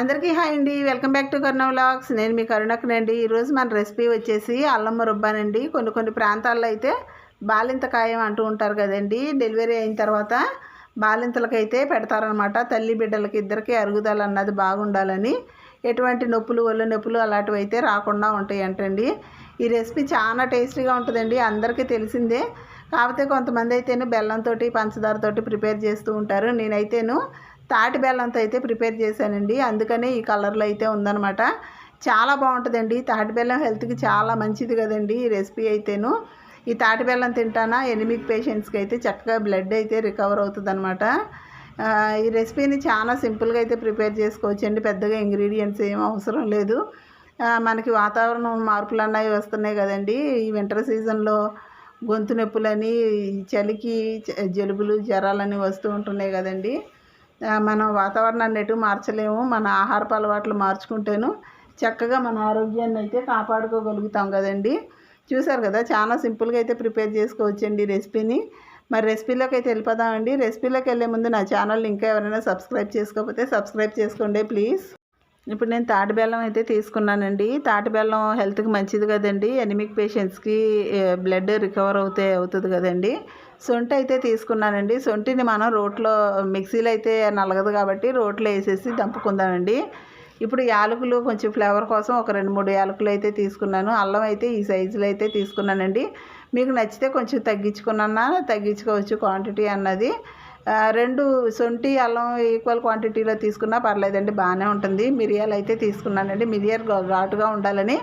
అందరికీ హాయ్ అండి. Welcome back to Karuna vlogs. నేను మీ కరుణకునండి ఈరోజు మన రెసిపీ వచ్చేసి అల్లం రుబ్బానండి. కొన్ని కొన్ని ప్రాంతాల్లో అయితే బాలింత కాయం అంటూ ఉంటారు కదండి. డెలివరీ అయిన తర్వాత బాలింతలకైతే పెడతారనమాట తల్లి బిడ్డలకి ఇద్దరికి అరుగుదల అన్నది బాగుండాలని. ఎటువంటి నొప్పులు ఒళ్ళు నొప్పులు అలాంటివి అయితే రాకుండా ఉంటాయి అంటండి ఈ రెసిపీ చాలా టేస్టీగా ఉంటుందండి. అందరికీ తెలిసిందే. కాకపోతే కొంతమంది అయితేను బెల్లంతో పంచదారతోటి ప్రిపేర్ చేస్తూ ఉంటారు. నేనైతేను తాటి బెల్లంతో అయితే ప్రిపేర్ చేశానండి. అందుకనే ఈ కలర్లో అయితే ఉందన్నమాట. చాలా బాగుంటుందండి. తాటి బెల్లం హెల్త్కి చాలా మంచిది కదండి ఈ రెసిపీ అయితేను. ఈ తాటి బెల్లం తింటానా? ఎనిమిక్ పేషెంట్స్కి అయితే చక్కగా బ్లడ్ అయితే రికవర్ అవుతుందన్నమాట. ఈ రెసిపీని చాలా సింపుల్గా అయితే ప్రిపేర్ చేసుకోవచ్చండి. పెద్దగా ఇంగ్రీడియంట్స్ ఏం అవసరం లేదు. మనకి వాతావరణం మార్పులు అన్నవి వస్తున్నాయి కదండి. ఈ వింటర్ సీజన్లో గొంతు నొప్పులని చలికి జలుబులు జ్వరాలని వస్తూ ఉంటున్నాయి కదండి. మనం వాతావరణాన్ని ఎటు మార్చలేము. మన ఆహారపు అలవాట్లు మార్చుకుంటేను చక్కగా మన ఆరోగ్యాన్ని అయితే కాపాడుకోగలుగుతాం కదండి. చూసారు కదా చాలా సింపుల్గా అయితే ప్రిపేర్ చేసుకోవచ్చండి రెసిపీని. మరి రెసిపీలోకి అయితే వెళ్ళిపోదామండి. రెసిపీలోకి వెళ్ళే ముందు నా ఛానల్ ఇంకా ఎవరైనా సబ్స్క్రైబ్ చేసుకోకపోతే సబ్స్క్రైబ్ చేసుకోండి ప్లీజ్. ఇప్పుడు నేను తాటి బెల్లం అయితే తీసుకున్నానండి. తాటి బెల్లం హెల్త్కి మంచిది కదండి. ఎనిమిక్ పేషెంట్స్కి బ్లడ్ రికవర్ అవుతే అవుతుంది కదండి. సొంటి అయితే తీసుకున్నానండి. సొంటిని మనం రోట్లో మిక్సీలో అయితే నలగదు కాబట్టి రోట్లో వేసేసి దంపుకుందామండి. ఇప్పుడు యాలకులు కొంచెం ఫ్లేవర్ కోసం ఒక రెండు మూడు యాలకులు అయితే తీసుకున్నాను. అల్లం అయితే ఈ సైజులో అయితే తీసుకున్నానండి. మీకు నచ్చితే కొంచెం తగ్గించుకున్నా తగ్గించుకోవచ్చు క్వాంటిటీ అన్నది. రెండు సొంటి అల్లం ఈక్వల్ క్వాంటిటీలో తీసుకున్నా పర్లేదండి బాగానే ఉంటుంది. మిరియాలు అయితే తీసుకున్నానండి. మిరియాలు ఘాటుగా ఉండాలని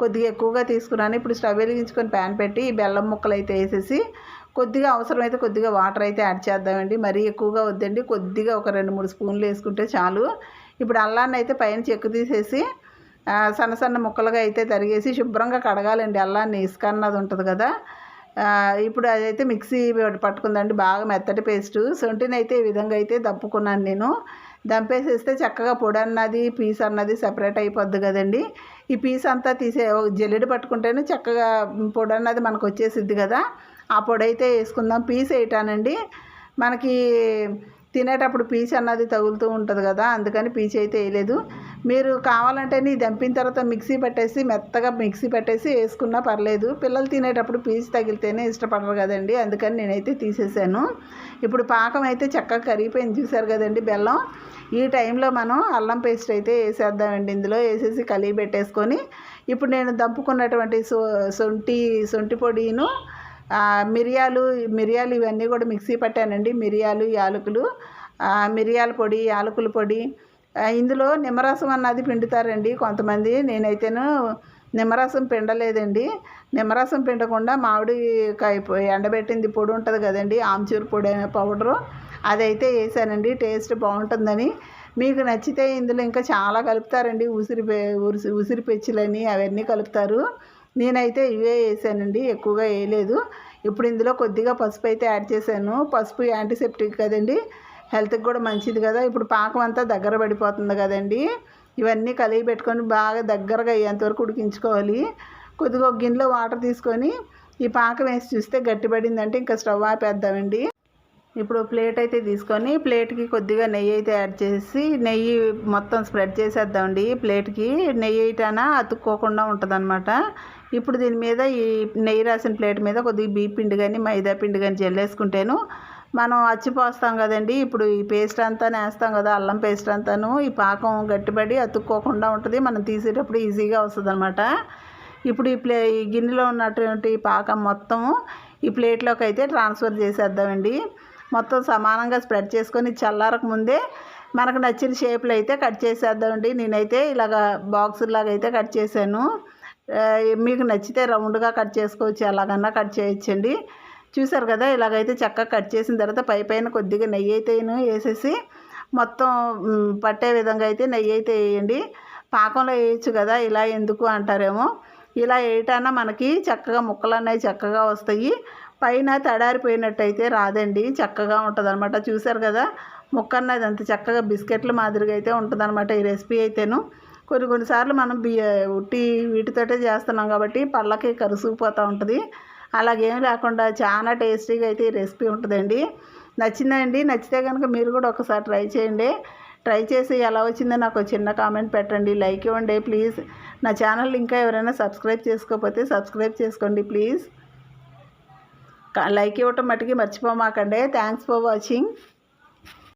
కొద్దిగా ఎక్కువగా తీసుకున్నాను. ఇప్పుడు స్టవ్ వెలిగించుకొని ప్యాన్ పెట్టి ఈ బెల్లం ముక్కలు అయితే వేసేసి కొద్దిగా అవసరమైతే కొద్దిగా వాటర్ అయితే యాడ్ చేద్దామండి. మరీ ఎక్కువగా వద్దండి. కొద్దిగా ఒక రెండు మూడు స్పూన్లు వేసుకుంటే చాలు. ఇప్పుడు అల్లాన్ని అయితే పైన చెక్కు తీసేసి సన్న సన్న ముక్కలుగా అయితే తరిగేసి శుభ్రంగా కడగాలండి. అల్లాన్ని ఇసుక అన్నది ఉంటుంది కదా. ఇప్పుడు అదైతే మిక్సీ పట్టుకుందండి. బాగా మెత్తటి పేస్ట్. సొంటిని అయితే ఈ విధంగా అయితే దప్పుకున్నాను నేను. దంపేసేస్తే చక్కగా పొడి అన్నది పీస్ అన్నది సెపరేట్ అయిపోద్ది కదండి. ఈ పీస్ అంతా తీసే ఒక జల్లెడ పట్టుకుంటేనే చక్కగా పొడి అన్నది మనకు వచ్చేసిద్ది కదా. ఆ పొడి అయితే వేసుకుందాం. పీస్ వేయటానండి. మనకి తినేటప్పుడు పీచు అన్నది తగులుతూ ఉంటుంది కదా అందుకని పీచు అయితే వేయలేదు. మీరు కావాలంటే నీ దంపిన తర్వాత మిక్సీ పెట్టేసి మెత్తగా మిక్సీ పెట్టేసి వేసుకున్నా పర్లేదు. పిల్లలు తినేటప్పుడు పీచు తగిలితేనే ఇష్టపడరు కదండి అందుకని నేనైతే తీసేసాను. ఇప్పుడు పాకం అయితే చక్కగా కరిగిపోయింది చూసారు కదండి బెల్లం. ఈ టైంలో మనం అల్లం పేస్ట్ అయితే వేసేద్దామండి. ఇందులో వేసేసి కలిగి పెట్టేసుకొని ఇప్పుడు నేను దంపుకున్నటువంటి సో సొంటి సొంటి పొడిను మిరియాలు మిరియాలు ఇవన్నీ కూడా మిక్సీ పట్టానండి. మిరియాలు యాలకులు మిరియాల పొడి యాలకుల పొడి. ఇందులో నిమ్మరసం అన్నది పిండుతారండి కొంతమంది. నేనైతేను నిమ్మరసం పిండలేదండి. నిమ్మరసం పిండకుండా మామిడికాయ కాయ ఎండబెట్టింది పొడి ఉంటుంది కదండి ఆమ్చూరు పొడి అనే పౌడరు. అదైతే వేసానండి టేస్ట్ బాగుంటుందని. మీకు నచ్చితే ఇందులో ఇంకా చాలా కలుపుతారండి. ఉసిరి ఉసిరి ఉసిరి పెచ్చులని అవన్నీ కలుపుతారు. నేనైతే ఇవే వేసానండి ఎక్కువగా వేయలేదు. ఇప్పుడు ఇందులో కొద్దిగా పసుపు అయితే యాడ్ చేశాను. పసుపు యాంటీసెప్టిక్ కదండి హెల్త్కి కూడా మంచిది కదా. ఇప్పుడు పాకం అంతా దగ్గర పడిపోతుంది కదండి. ఇవన్నీ కలిగి పెట్టుకొని బాగా దగ్గరగా అయ్యేంతవరకు ఉడికించుకోవాలి. కొద్దిగా ఒక గిన్నెలో వాటర్ తీసుకొని ఈ పాకం వేసి చూస్తే గట్టిపడిందంటే ఇంకా స్టవ్ ఆపేద్దామండి. ఇప్పుడు ప్లేట్ అయితే తీసుకొని ప్లేట్కి కొద్దిగా నెయ్యి అయితే యాడ్ చేసి నెయ్యి మొత్తం స్ప్రెడ్ చేసేద్దామండి. ప్లేట్కి నెయ్యి అయితేనా అతుక్కోకుండా ఉంటుందన్నమాట. ఇప్పుడు దీని మీద ఈ నెయ్యి రాసిన ప్లేట్ మీద కొద్దిగా బీ పిండి కానీ మైదా పిండి కానీ జల్లేసుకుంటేను మనం అచ్చిపోస్తాం కదండి. ఇప్పుడు ఈ పేస్ట్ అంతా వేస్తాం కదా అల్లం పేస్ట్ అంతాను ఈ పాకం గట్టిపడి అతుక్కోకుండా ఉంటుంది. మనం తీసేటప్పుడు ఈజీగా వస్తుంది అనమాట ఇప్పుడు ఈ ప్లే ఈ గిన్నెలో ఉన్నటువంటి పాకం మొత్తము ఈ ప్లేట్లోకి అయితే ట్రాన్స్ఫర్ చేసేద్దామండి. మొత్తం సమానంగా స్ప్రెడ్ చేసుకొని చల్లారక ముందే మనకు నచ్చిన షేప్లో అయితే కట్ చేసేద్దామండి. నేనైతే ఇలాగ బాక్స్ లాగా అయితే కట్ చేశాను. మీకు నచ్చితే రౌండ్గా కట్ చేసుకోవచ్చు ఎలాగన్నా కట్ చేయొచ్చండి. చూసారు కదా ఇలాగైతే చక్కగా కట్ చేసిన తర్వాత పై పైన కొద్దిగా నెయ్యి అయితే వేసేసి మొత్తం పట్టే విధంగా అయితే నెయ్యి అయితే వేయండి. పాకంలో వేయచ్చు కదా ఇలా ఎందుకు అంటారేమో. ఇలా వేయటాన మనకి చక్కగా ముక్కలు అనేవి చక్కగా వస్తాయి. పైన తడారిపోయినట్టయితే రాదండి. చక్కగా ఉంటుంది అనమాట చూసారు కదా? ముక్క అన్నది అంత చక్కగా బిస్కెట్ల మాదిరిగా అయితే ఉంటుంది అనమాట ఈ రెసిపీ అయితేను. కొన్ని కొన్నిసార్లు మనం బియ్య ఉట్టి వీటితోటే చేస్తున్నాం కాబట్టి పళ్ళకి కరుసుకుపోతూ ఉంటుంది. అలాగేం లేకుండా చాలా టేస్టీగా అయితే ఈ రెసిపీ ఉంటుందండి. నచ్చిందండి? నచ్చితే కనుక మీరు కూడా ఒకసారి ట్రై చేయండి. ట్రై చేసి ఎలా వచ్చిందో నాకు చిన్న కామెంట్ పెట్టండి. లైక్ ఇవ్వండి ప్లీజ్. నా ఛానల్ ఇంకా ఎవరైనా సబ్స్క్రైబ్ చేసుకోకపోతే సబ్స్క్రైబ్ చేసుకోండి ప్లీజ్. లైక్ ఇవ్వటం మట్టుకి మర్చిపోమాకండి. Thanks for watching